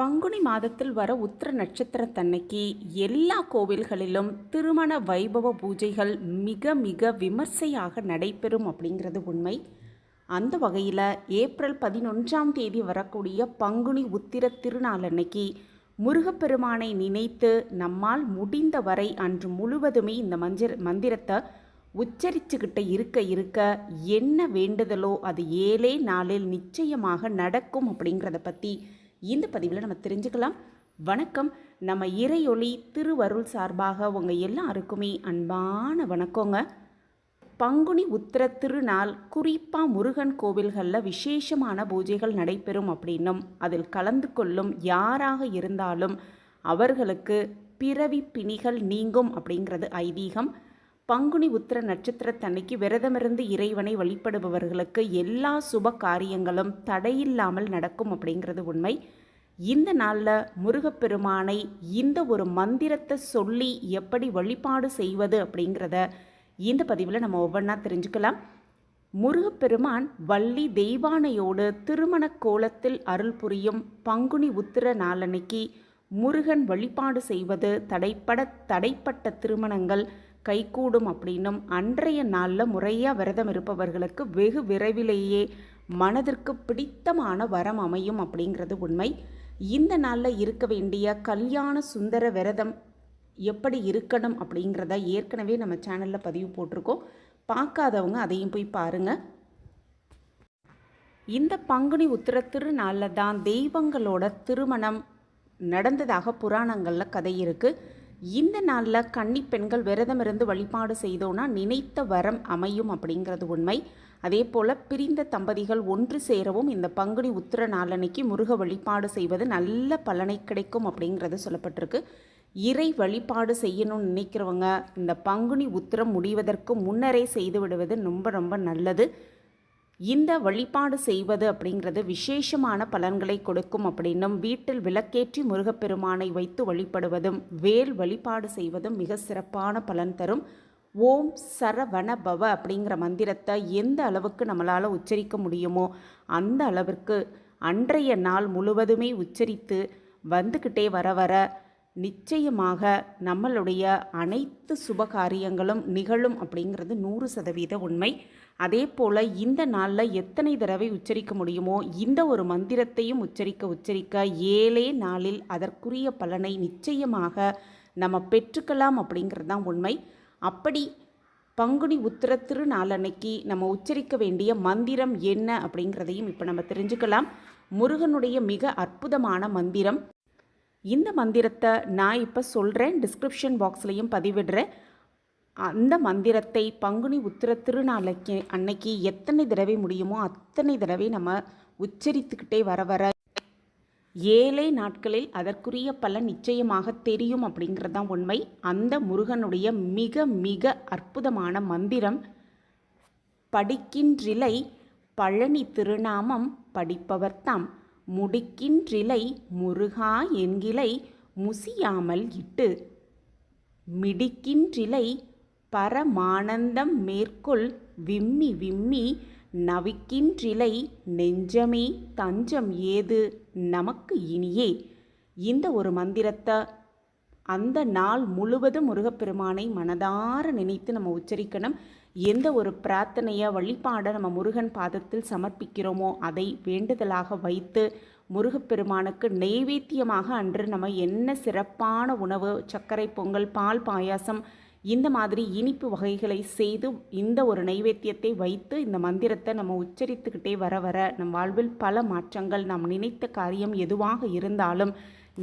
பங்குனி மாதத்தில் வர உத்திர நட்சத்திரத்தன்னைக்கு எல்லா கோவில்களிலும் திருமண வைபவ பூஜைகள் மிக மிக விமர்சையாக நடைபெறும் அப்படிங்கிறது உண்மை. அந்த வகையில் ஏப்ரல் பதினொன்றாம் தேதி வரக்கூடிய பங்குனி உத்திர திருநாள் அன்னைக்கு முருகப்பெருமானை நினைத்து நம்மால் முடிந்த வரை அன்று முழுவதுமே இந்த மஞ்சள் மந்திரத்தை உச்சரிச்சுக்கிட்ட இருக்க இருக்க என்ன வேண்டுதலோ அது ஏழே நாளில் நிச்சயமாக நடக்கும் அப்படிங்கிறத பற்றி இந்த பதிவில் நம்ம தெரிஞ்சுக்கலாம். வணக்கம். நம்ம இறையொளி திருவருள் சார்பாக உங்கள் எல்லாருக்குமே அன்பான வணக்கங்க. பங்குனி உத்திர திருநாள் குறிப்பாக முருகன் கோவில்களில் விசேஷமான பூஜைகள் நடைபெறும் அப்படின்னும் அதில் கலந்து கொள்ளும் யாராக இருந்தாலும் அவர்களுக்கு பிறவி பிணிகள் நீங்கும் அப்படிங்கிறது ஐதீகம். பங்குனி உத்திர நட்சத்திரத்தன்னைக்கு விரதமிருந்து இறைவனை வழிபடுபவர்களுக்கு எல்லா சுப காரியங்களும் தடையில்லாமல் நடக்கும் அப்படிங்கிறது உண்மை. இந்த நாளில் முருகப்பெருமானை இந்த ஒரு மந்திரத்தை சொல்லி எப்படி வழிபாடு செய்வது அப்படிங்கிறத இந்த பதிவில் நம்ம ஒவ்வொன்றா தெரிஞ்சுக்கலாம். முருகப்பெருமான் வள்ளி தெய்வானையோடு திருமண கோலத்தில் அருள் புரியும் பங்குனி உத்திர நாளன்னைக்கு முருகன் வழிபாடு செய்வது தடைப்பட தடைப்பட்ட திருமணங்கள் கைகூடும் அப்படின்னும் அன்றைய நாளில் முறையாக விரதம் இருப்பவர்களுக்கு வெகு விரைவிலேயே மனதிற்கு பிடித்தமான வரம் அமையும் அப்படிங்கிறது உண்மை. இந்த நாளில் இருக்க வேண்டிய கல்யாண சுந்தர விரதம் எப்படி இருக்கணும் அப்படிங்கிறத ஏற்கனவே நம்ம சேனலில் பதிவு போட்டிருக்கோம். பார்க்காதவங்க அதையும் போய் பாருங்கள் இந்த பங்குனி உத்திர திருநாளில் தான் தெய்வங்களோட திருமணம் நடந்ததாக புராணங்களில் கதை இருக்குது இந்த நாளில் கன்னி பெண்கள் விரதம் இருந்து வழிபாடு செய்தோன்னா நினைத்த வரம் அமையும் அப்படிங்கிறது உண்மை. அதே போல் பிரிந்த தம்பதிகள் ஒன்று சேரவும் இந்த பங்குனி உத்திர நாளன்னைக்கு முருக வழிபாடு செய்வது நல்ல பலனை கிடைக்கும் அப்படிங்கிறது சொல்லப்பட்டிருக்கு. இறை வழிபாடு செய்யணும்னு நினைக்கிறவங்க இந்த பங்குனி உத்திரம் முடிவதற்கு முன்னரே செய்து விடுவது ரொம்ப ரொம்ப நல்லது. இந்த வழிபாடு செய்வது அப்படிங்கிறது விசேஷமான பலன்களை கொடுக்கும் அப்படின்னும் வீட்டில் விளக்கேற்றி முருகப்பெருமானை வைத்து வழிபடுவதும் வேல் வழிபாடு செய்வதும் மிக சிறப்பான பலன் தரும். ஓம் சரவண பவ அப்படிங்கிற மந்திரத்தை எந்த அளவுக்கு நம்மளால் உச்சரிக்க முடியுமோ அந்த அளவிற்கு அன்றைய நாள் முழுவதுமே உச்சரித்து வந்துக்கிட்டே வர வர நிச்சயமாக நம்மளுடைய அனைத்து சுபகாரியங்களும் நிகழும் அப்படிங்கிறது நூறு சதவீத உண்மை. அதே போல் இந்த நாளில் எத்தனை தடவை உச்சரிக்க முடியுமோ இந்த ஒரு மந்திரத்தையும் உச்சரிக்க உச்சரிக்க ஏழே நாளில் அதற்குரிய பலனை நிச்சயமாக நம்ம பெற்றுக்கலாம் அப்படிங்கிறது தான் உண்மை. அப்படி பங்குனி உத்திர திருநாள் அன்னைக்கு நம்ம உச்சரிக்க வேண்டிய மந்திரம் என்ன அப்படிங்கிறதையும் இப்போ நம்ம தெரிஞ்சுக்கலாம். முருகனுடைய மிக அற்புதமான மந்திரம். இந்த மந்திரத்தை நான் இப்போ சொல்கிறேன் டிஸ்கிரிப்ஷன் பாக்ஸ்லேயும் பதிவிடுறேன். அந்த மந்திரத்தை பங்குனி உத்திர திருநாளைக்கு அன்னைக்கு எத்தனை தடவை முடியுமோ அத்தனை தடவை நம்ம உச்சரித்துக்கிட்டே வர வர ஏழை நாட்களில் அதற்குரிய பலன் நிச்சயமாக தெரியும் அப்படிங்கிறது தான் உண்மை. அந்த முருகனுடைய மிக மிக அற்புதமான மந்திரம் படிக்கின்றிலை பழனி திருநாமம் படிப்பவர்தாம். முடிக்கின்றிலை முருகா என்கிலை முசியாமல் இட்டு மிடிக்கின்றிலை பரமானந்தம் மேற்கொள் விம்மி விம்மி நவிக்கின்றிலை நெஞ்சமே தஞ்சம் ஏது நமக்கு இனியே. இந்த ஒரு மந்திரத்தை அந்த நாள் முழுவதும் முருகப்பெருமானை மனதார நினைத்து நம்ம உச்சரிக்கணும். எந்த ஒரு பிரார்த்தனையை வழிபாடை நம்ம முருகன் பாதத்தில் சமர்ப்பிக்கிறோமோ அதை வேண்டுதலாக வைத்து முருகப்பெருமானுக்கு நெய்வேத்தியமாக அன்று நம்ம என்ன சிறப்பான உணவு சர்க்கரை பொங்கல் பால் பாயாசம் இந்த மாதிரி இனிப்பு வகைகளை செய்து இந்த ஒரு நைவேத்தியத்தை வைத்து இந்த மந்திரத்தை நம்ம உச்சரித்துக்கிட்டே வர வர நம் வாழ்வில் பல மாற்றங்கள் நாம் நினைத்த காரியம் எதுவாக இருந்தாலும்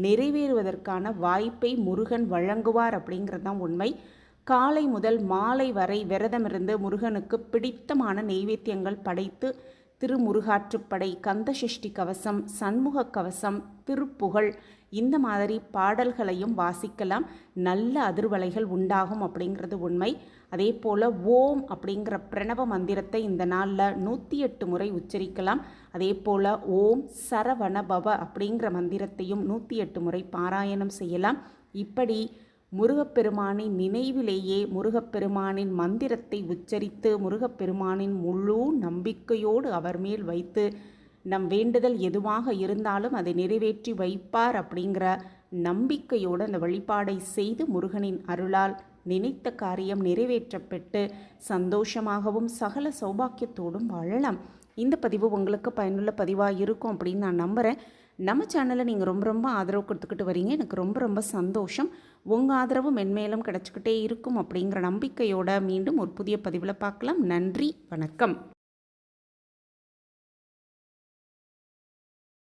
நிறைவேறுவதற்கான வாய்ப்பை முருகன் வழங்குவார் அப்படிங்கிறது தான் உண்மை. காலை முதல் மாலை வரை விரதமிருந்து முருகனுக்கு பிடித்தமான நெய்வேத்தியங்கள் படைத்து திருமுருகாற்றுப்படை கந்தசஷ்டி கவசம் சண்முக கவசம் திருப்புகழ் இந்த மாதிரி பாடல்களையும் வாசிக்கலாம். நல்ல அதிர்வலைகள் உண்டாகும் அப்படிங்கிறது உண்மை. அதே போல் ஓம் அப்படிங்கிற பிரணவ மந்திரத்தை இந்த நாளில் நூற்றி எட்டு முறை உச்சரிக்கலாம். அதே போல் ஓம் சரவண பவ அப்படிங்கிற மந்திரத்தையும் நூற்றி எட்டு முறை பாராயணம் செய்யலாம். இப்படி முருகப்பெருமானின் நினைவிலேயே முருகப்பெருமானின் மந்திரத்தை உச்சரித்து முருகப்பெருமானின் முழு நம்பிக்கையோடு அவர் மேல் வைத்து நம் வேண்டுதல் எதுவாக இருந்தாலும் அதை நிறைவேற்றி வைப்பார் அப்படிங்கிற நம்பிக்கையோடு அந்த வழிபாடை செய்து முருகனின் அருளால் நினைத்த காரியம் நிறைவேற்றப்பட்டு சந்தோஷமாகவும் சகல சௌபாக்கியத்தோடும் வாழலாம். இந்த பதிவு உங்களுக்கு பயனுள்ள பதிவாக இருக்கும் அப்படின்னு நான் நம்புகிறேன் நம்ம சேனலை நீங்கள் ரொம்ப ரொம்ப ஆதரவு கொடுத்துக்கிட்டு வரீங்க. எனக்கு ரொம்ப ரொம்ப சந்தோஷம். உங்கள் ஆதரவு மென்மேலும் கிடச்சிக்கிட்டே இருக்கும் அப்படிங்கிற நம்பிக்கையோட மீண்டும் ஒரு புதிய பதிவில் பார்க்கலாம். நன்றி வணக்கம்.